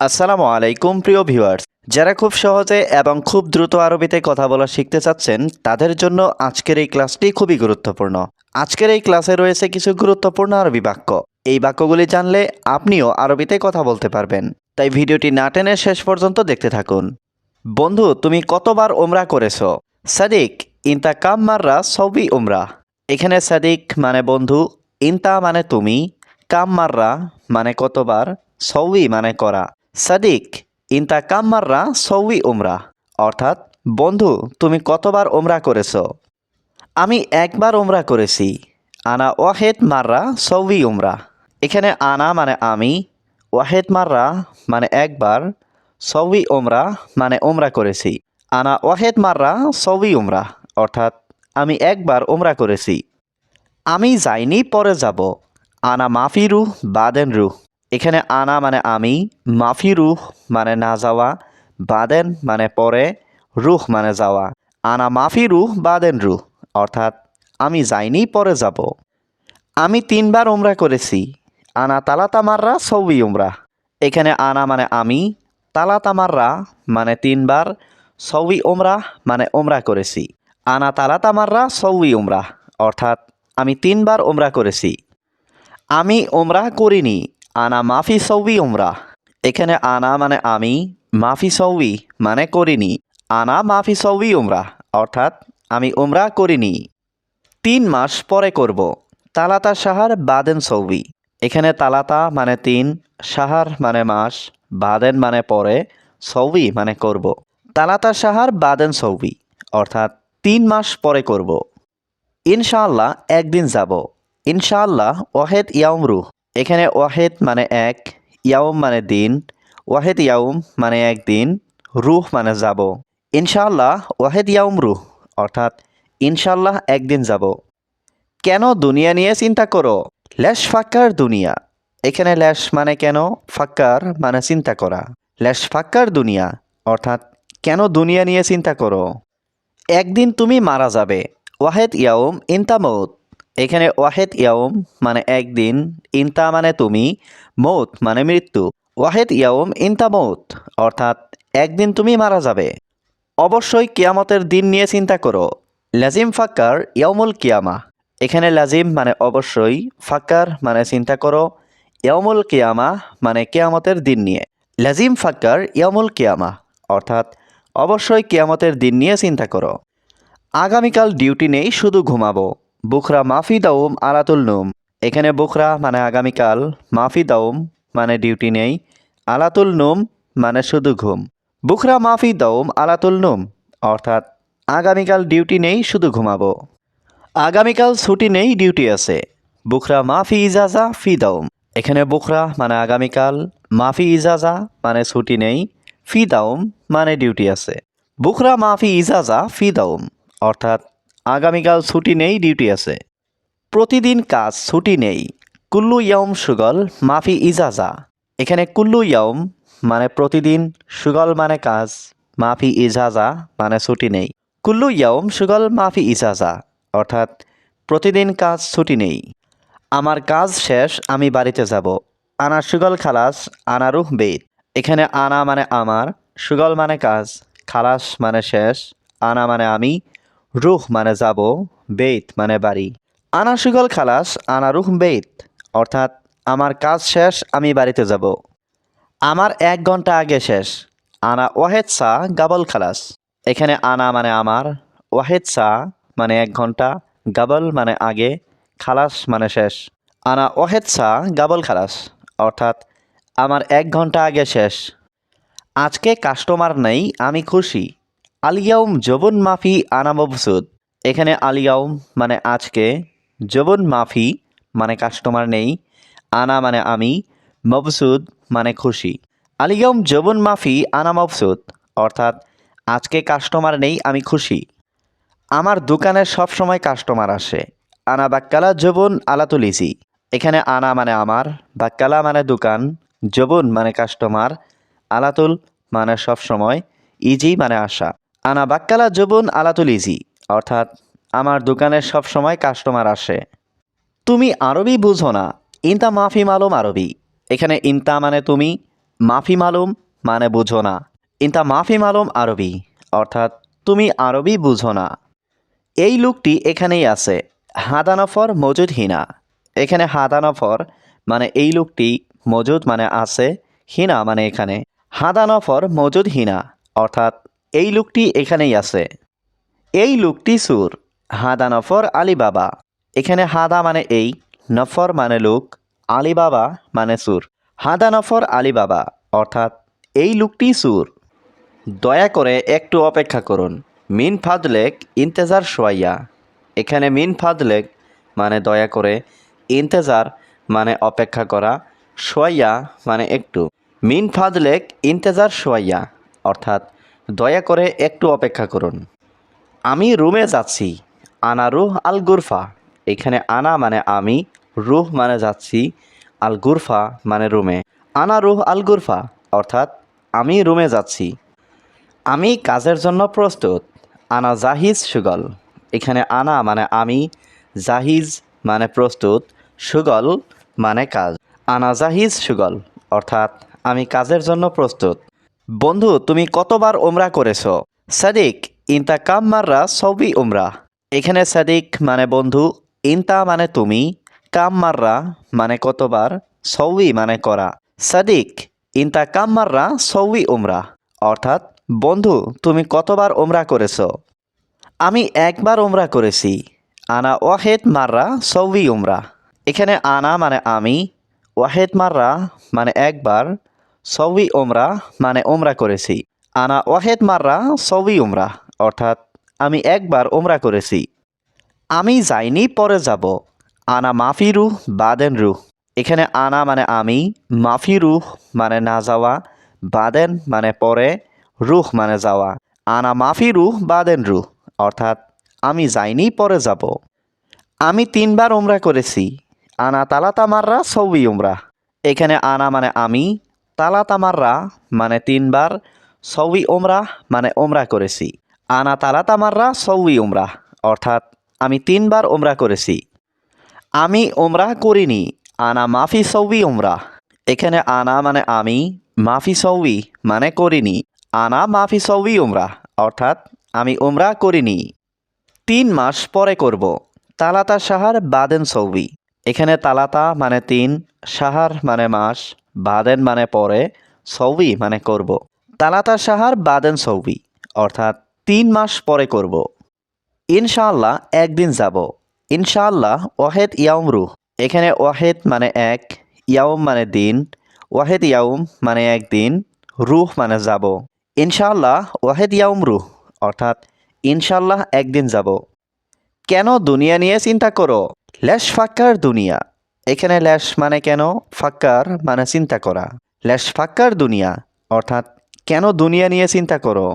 আসসালামু আলাইকুম, প্রিয় ভিউয়ার্স। যারা খুব সহজে এবং খুব দ্রুত আরবিতে কথা বলা শিখতে চাচ্ছেন, তাদের জন্য আজকের এই ক্লাসটি খুবই গুরুত্বপূর্ণ। আজকের এই ক্লাসে রয়েছে কিছু গুরুত্বপূর্ণ আরবি বাক্য। এই বাক্যগুলি জানলে আপনিও আরবিতে কথা বলতে পারবেন। তাই ভিডিওটি না টেনে শেষ পর্যন্ত দেখতে থাকুন। বন্ধু, তুমি কতবার ওমরা করেছ? সাদিক, ইনতা কাম মাররা সবই ওমরা এখানে সাদিক মানে বন্ধু, ইনতা মানে তুমি, কাম মাররা মানে কতবার সৌই মানে করা। সাদিক ইনতা কাম মাররা সৌই উমরা। অর্থাৎ, বন্ধু, তুমি কতবার ওমরা করেছ? আমি একবার ওমরা করেছি। আনা ওয়াহেদ মাররা সৌই উমরা। এখানে আনা মানে আমি, ওয়াহেদ মাররা মানে একবার, সৌই ওমরা মানে ওমরা করেছি। আনা ওয়াহেদ মাররা সৌই উমরা। অর্থাৎ, আমি একবার ওমরা করেছি। আমি যাইনি পরে যাব। আনা মাফিরু বাদেন রুহ। এখানে আনা মানে আমি, মাফি রুহ মানে না যাওয়া, বাদেন মানে পরে, রুহ মানে যাওয়া। আনা মাফি রুহ, বাদেন রুহ, অর্থাৎ আমি যাইনি, পরে যাব। আমি তিনবার উমরা করেছি। আনা তালা তামাররা সৌই উমরা। এখানে আনা মানে আমি তালা তামাররা মানে তিনবার সৌই উমরা মানে উমরা করেছি। আনা তালা তামাররা সৌই উমরা, অর্থাৎ আমি তিনবার উমরা করেছি। আমি ওমরা করিনি আনা মাফি সৌবি ওমরা এখানে আনা মানে আমি, মাফি সৌবি মানে করিনি। আনা মাফি সৌবি উমরা, অর্থাৎ আমি উমরা করিনি। তিন মাস পরে করব। তালাতা সাহার বাদেন সৌবি। এখানে তালাতা মানে তিন সাহার মানে মাস, বাদেন মানে পরে, সৌবি মানে করব। তালাতা সাহার বাদেন সৌবি, অর্থাৎ তিন মাস পরে করব। ইনশাআল্লাহ একদিন যাব। ইনশাআল্লাহ ওয়াহেদ ইয়াউম রুহ। এখানে ওয়াহেদ মানে এক, ইয়াউম মানে দিন, ওয়াহেদ ইয়াউম মানে একদিন রুহ মানে যাব। ইনশাআল্লাহ ওয়াহেদ ইয়াউম রুহ, অর্থাৎ ইনশাল্লাহ একদিন যাব। কেন দুনিয়া নিয়ে চিন্তা করো? ল্যাশ ফাক্কার দুনিয়া। এখানে ল্যাশ মানে কেন? ফাক্কার মানে চিন্তা করা। ল্যাশ ফাক্কার দুনিয়া, অর্থাৎ কেন দুনিয়া নিয়ে চিন্তা করো? একদিন তুমি মারা যাবে। ওয়াহেদ ইয়াউম ইনতা মৌত এখানে ওয়াহেদ ইয়াউম মানে একদিন, ইনতা মানে তুমি, মৌত মানে মৃত্যু। ওয়াহেদ ইয়াউম, ইনতা মৌত, অর্থাৎ একদিন তুমি মারা যাবে। অবশ্যই কিয়ামতের দিন নিয়ে চিন্তা করো। লাজিম ফাক্কার ইয়াউমুল কিয়ামা। এখানে লাজিম মানে অবশ্যই, ফাক্কার মানে চিন্তা করো, ইয়াউমুল কিয়ামা মানে কিয়ামতের দিন নিয়ে। লাজিম ফাক্কার ইয়াউমুল কিয়ামা, অর্থাৎ অবশ্যই কিয়ামতের দিন নিয়ে চিন্তা করো। আগামীকাল ডিউটি নেই, শুধু ঘুমাবো। বুখরা মাফি দাউম আলাতুল নুম। এখানে বুখরা মানে আগামীকাল, মাফি দাউম মানে ডিউটি নেই, আলাতুল নুম মানে শুধু ঘুম। বুখরা মাফি দাউম আলাতুল নুম, অর্থাৎ আগামীকাল ডিউটি নেই, শুধু ঘুমাবো। আগামীকাল ছুটি নেই, ডিউটি আছে। বুখরা মাফি ইজাজা ফি দাউম এখানে বুখরা মানে আগামীকাল, মাফি ইজাজা মানে ছুটি নেই, ফি দাউম মানে ডিউটি আছে। বুখরা মাফি ইজাজা ফি দাউম অর্থাৎ আগামীকাল ছুটি নেই, ডিউটি আছে। প্রতিদিন কাজ ছুটি নেই। কুল্লু ইয়ম সুগল, মাফি ইজাজা। এখানে কুল্লু ইয়ম মানে প্রতিদিন, সুগল মানে কাজ, মাফি ইজাজা মানে ছুটি নেই। কুল্লু ইয়ম সুগল, মাফি ইজাজা, অর্থাৎ প্রতিদিন কাজ ছুটি নেই। আমার কাজ শেষ, আমি বাড়িতে যাব। আনা সুগল খালাস, আনা রুহ বেদ। এখানে আনা মানে আমার, সুগল মানে কাজ, খালাস মানে শেষ, আনা মানে আমি রুহ মানে যাব বেত মানে বাড়ি। আনা সুগল খালাস, আনা রুহ বেত অর্থাৎ, আমার কাজ শেষ, আমি বাড়িতে যাব। আমার এক ঘণ্টা আগে শেষ। আনা ওয়াহেদ সা গাবল খালাস। এখানে আনা মানে আমার, ওয়াহেদ সা মানে এক ঘণ্টা, গাবল মানে আগে, খালাস মানে শেষ। আনা ওয়াহেদ সা গাবল খালাস। অর্থাৎ, আমার এক ঘণ্টা আগে শেষ। আজকে কাস্টমার নেই, আমি খুশি। আলিয়াউম জবন মাফি আনা মবসুদ এখানে আলিয়াউম মানে আজকে জবন মাফি মানে কাস্টমার নেই, আনা মানে আমি মবসুদ মানে খুশি। আলিয়াউম জবন মাফি আনা মবসুদ অর্থাৎ আজকে কাস্টমার নেই, আমি খুশি। আমার দোকানে সব সময় কাস্টমার আসে। আনা বাক্কালা জবন আলাতুলিসি এখানে আনা মানে আমার বাক্কালা মানে দোকান জবন মানে কাস্টমার, আলাতুল মানে সব সময় ইজি মানে আসা আনা বাক্কালা জবুন আলাতুল ইজি, অর্থাৎ আমার দোকানে সব সময় কাস্টমার আসে। তুমি আরবি বুঝো না, ইনতা মাফি মালুম আরবি। এখানে ইনতা মানে তুমি, মাফি মালুম মানে বুঝো না। ইন্তা মাফি মালুম আরবি, অর্থাৎ তুমি আরবি বুঝো না। এই লোকটি এখানেই আছে, হাদানফর মজুদ হিনা। এখানে হাদানফর মানে এই লোকটি, মজুদ মানে আছে, হিনা মানে এখানে। হাদানফর মজুদ হিনা, অর্থাৎ এই লোকটি এখানেই আছে। এই লোকটি সুর, হাদা নফর আলী বাবা এখানে হাদা মানে এই, নফর মানে লোক আলী বাবা মানে সুর। হাদা নফর আলী বাবা অর্থাৎ এই লোকটি সুর। দয়া করে একটু অপেক্ষা করুন। মিন ফাদলেক ইন্তেজার সোয়াইয়া এখানে মিন ফাদলেক মানে দয়া করে, ইন্তেজার মানে অপেক্ষা করা সোয়াইয়া মানে একটু। মিন ফাদলেক ইন্তেজার সোয়াইয়া অর্থাৎ দয়া করে একটু অপেক্ষা করুন। আমি রুমে যাচ্ছি। আনা রুহ আল গুরফা এখানে আনা মানে আমি, রুহ মানে যাচ্ছি আল গুরফা মানে রুমে। আনা রুহ আল গুরফা অর্থাৎ আমি রুমে যাচ্ছি। আমি কাজের জন্য প্রস্তুত। আনা জাহিজ সুগল। এখানে আনা মানে আমি, জাহিজ মানে প্রস্তুত, সুগল মানে কাজ। আনা জাহিজ সুগল, অর্থাৎ আমি কাজের জন্য প্রস্তুত। বন্ধু, তুমি কতবার ওমরা করেছ? সাদিক, ইন্তা কাম মাররা সবই ওমরা এখানে সাদিক মানে বন্ধু, ইন্তা মানে তুমি, কাম মাররা মানে কতবার সৌই মানে করা। সাদিক, ইন্তা কাম মাররা সৌই ওমরা অর্থাৎ, বন্ধু, তুমি কতবার ওমরা করেছ? আমি একবার ওমরা করেছি। আনা ওয়াহেদ মাররা সৌই উমরা। এখানে আনা মানে আমি, ওয়াহেদ মাররা মানে একবার সৌই ওমরা মানে ওমরা করেছি। আনা ওয়াহেদ মাররা সৌই উমরা, অর্থাৎ আমি একবার ওমরা করেছি। আমি যাইনি, পরে যাব। আনা মাফি রুহ, বাদেন রুহ। এখানে আনা মানে আমি, মাফি রুহ মানে না যাওয়া, বাদেন মানে পরে, রুহ মানে যাওয়া। আনা মাফি রুহ, বাদেন রুহ, অর্থাৎ আমি যাইনি, পরে যাব। আমি তিনবার উমরা করেছি। আনা তালাতা মাররা সৌই উমরা। এখানে আনা মানে আমি তালাতা মাররা মানে তিনবার সৌই ওমরা মানে ওমরা করেছি। আনা তালাতা মাররা সৌই উমরা, অর্থাৎ আমি তিনবার ওমরা করেছি। আমি ওমরা করিনি, আনা মাফি সৌই ওমরা এখানে আনা মানে আমি, মাফি সৌই মানে করিনি, আনা মাফি সৌই উমরা, অর্থাৎ আমি ওমরা করিনি। তিন মাস পরে করব, তালাতা সাহার বাদেন সৌবি এখানে তালাতা মানে তিন সাহার মানে মাস বাদেন মানে পরে, সৌবি মানে করব। তালাতা সাহার বাদেন সৌবি, অর্থাৎ তিন মাস পরে করব। ইনশাআল্লাহ একদিন যাব। ইনশাআল্লাহ ওয়াহেদ ইয়াউম রুহ। এখানে ওয়াহেদ মানে এক, ইয়াউম মানে দিন, ওয়াহেদ ইয়াউম মানে একদিন, রুহ মানে যাব। ইনশাআল্লাহ ওয়াহেদ ইয়াউম রুহ, অর্থাৎ ইনশাআল্লাহ একদিন যাব। কেন দুনিয়া নিয়ে চিন্তা করো? ল্যাশ ফাক্কার দুনিয়া। এখানে ল্যাশ মানে কেন? ফাক্কার মানে চিন্তা করা। ল্যাশ ফাক্কার দুনিয়া, অর্থাৎ কেন দুনিয়া নিয়ে চিন্তা করো?